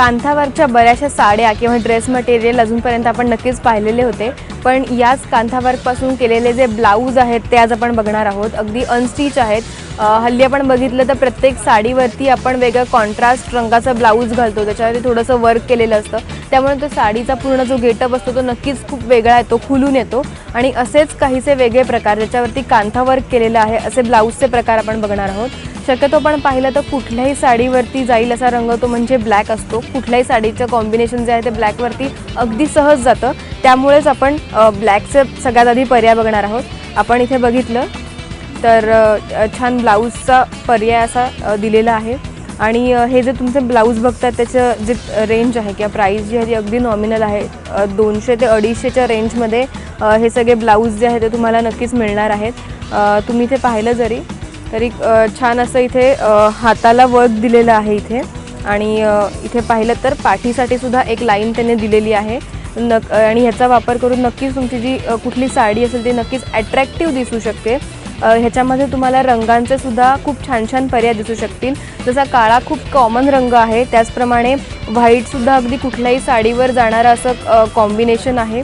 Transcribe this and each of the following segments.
कांथावरच्या बऱ्याचशा साड्या किंवा ड्रेस मटेरियल अजूनपर्यंत आपण नक्कीच पाहिलेले होते. पण याच कांथावर्कपासून केलेले जे ब्लाऊज आहेत ते आज आपण बघणार आहोत. अगदी अनस्टिच आहेत. हल्ली आपण बघितलं तर प्रत्येक साडीवरती आपण वेगळं कॉन्ट्रास्ट रंगाचा ब्लाऊज घालतो. त्याच्यावरती थोडंसं वर्क केलेलं असतं. त्यामुळे तो साडीचा पूर्ण जो गेटअप असतो तो नक्कीच खूप वेगळा येतो खुलून येतो. आणि असेच काहीसे वेगळे प्रकार ज्याच्यावरती कांथा वर्क केलेलं आहे असे ब्लाऊजचे प्रकार आपण बघणार आहोत. शक्यतो पण पाहिलं तर कुठल्याही साडीवरती जाईल असा रंग तो म्हणजे ब्लॅक असतो. कुठल्याही साडीचं कॉम्बिनेशन जे आहे ते ब्लॅकवरती अगदी सहज जातं. त्यामुळेच आपण ब्लॅकचं सगळ्यात आधी पर्याय बघणार आहोत. आपण इथे बघितलं तर छान ब्लाऊजचा पर्याय असा दिलेला आहे. आणि हे जे तुमचे ब्लाऊज बघतात त्याचं जे रेंज आहे किंवा प्राईस जी आहे ती अगदी नॉमिनल आहे. दोनशे ते अडीचशेच्या रेंजमध्ये हे सगळे ब्लाऊज जे आहे ते तुम्हाला नक्कीच मिळणार आहेत. तुम्ही इथे पाहिलं जरी तरी छान असं इथे हाताला वर्क दिलेलं आहे इथे. आणि इथे पाहिलं तर पाठीसाठी सुद्धा एक लाईन त्याने दिलेली आहे. नक आणि ह्याचा वापर करून नक्कीच तुमची जी कुठली साडी असेल ती नक्कीच ॲट्रॅक्टिव्ह दिसू शकते. ह्याच्यामध्ये तुम्हाला रंगांचे सुद्धा खूप छान छान पर्याय दिसू शकतील. जसा काळा खूप कॉमन रंग आहे त्याचप्रमाणे व्हाईटसुद्धा अगदी कुठल्याही साडीवर जाणारं असं कॉम्बिनेशन आहे.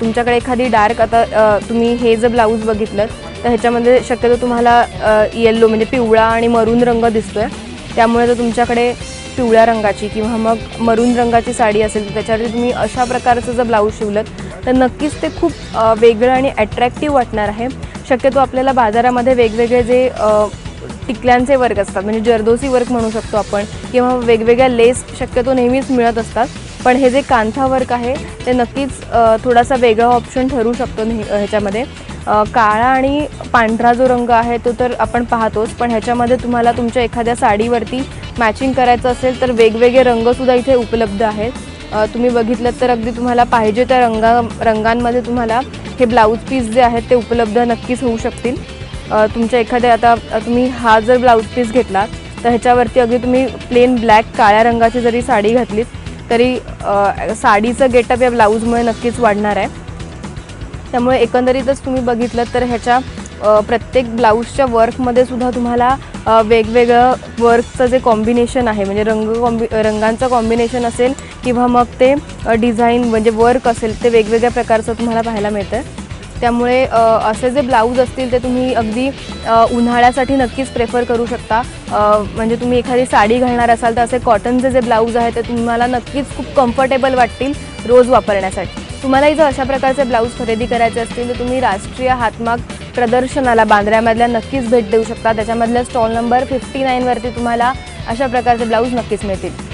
तुमच्याकडे एखादी डार्क आता तुम्ही हे जर ब्लाऊज बघितलं तर ह्याच्यामध्ये शक्यतो तुम्हाला येल्लो म्हणजे पिवळा आणि मरून रंग दिसतोय. त्यामुळे जर तुमच्याकडे पिवळ्या रंगाची किंवा मग मरून रंगाची साडी असेल तर त्याच्यावरती तुम्ही अशा प्रकारचं जर ब्लाऊज शिवलं तर नक्कीच ते खूप वेगळं आणि अट्रॅक्टिव्ह वाटणार आहे. शक्यतो आपल्याला बाजारामध्ये वेगवेगळे जे टिकल्यांचे वर्क असतात म्हणजे जरदोसी वर्क म्हणू शकतो आपण किंवा वेगवेगळ्या लेस शक्यतो नेहमीच मिळत असतात. पण हे जे कांथा वर्क आहे ते नक्कीच थोडासा वेगळा ऑप्शन ठरू शकतो नेह ह्याच्यामध्ये. काळा आणि पांढरा जो रंग आहे तो तर आपण पाहतोच पण ह्याच्यामध्ये तुम्हाला तुमच्या एखाद्या साडीवरती मॅचिंग करायचं असेल तर वेगवेगळे रंगसुद्धा इथे उपलब्ध आहेत. तुम्ही बघितलं तर अगदी तुम्हाला पाहिजे त्या रंगा रंगांमध्ये तुम्हाला हे ब्लाऊज पीस जे आहेत ते उपलब्ध नक्कीच होऊ शकतील. तुमच्या एखाद्या आता तुम्ही हा जर ब्लाऊज पीस घेतला तर ह्याच्यावरती अगदी तुम्ही प्लेन ब्लॅक काळ्या रंगाची जरी साडी घातलीत तरी साडीचं गेटअप या ब्लाऊजमुळे नक्कीच वाढणार आहे. त्यामुळे एकंदरीतच तुम्ही बघितलं तर ह्याच्या प्रत्येक ब्लाऊजच्या वर्कमध्ये सुद्धा तुम्हाला वेगवेगळं वर्कचं जे कॉम्बिनेशन आहे म्हणजे रंग कॉम्बि रंगांचं कॉम्बिनेशन असेल किंवा मग ते डिझाईन म्हणजे वर्क असेल ते वेगवेगळ्या प्रकारचं तुम्हाला पाहायला मिळतं. त्यामुळे असे जे ब्लाऊज असतील ते तुम्ही अगदी उन्हाळ्यासाठी नक्कीच प्रेफर करू शकता. म्हणजे तुम्ही एखादी साडी घालणार असाल तर असे कॉटनचे जे ब्लाऊज आहेत ते तुम्हाला नक्कीच खूप कम्फर्टेबल वाटतील रोज वापरण्यासाठी. तुम्हालाही जर अशा प्रकारचे ब्लाऊज खरेदी करायचे असतील तर तुम्ही राष्ट्रीय हातमाग प्रदर्शनाला बांद्र्यामधल्या नक्कीच भेट देऊ शकता. त्याच्यामधल्या स्टॉल नंबर फिफ्टी नाईनवरती तुम्हाला अशा प्रकारचे ब्लाऊज नक्कीच मिळतील.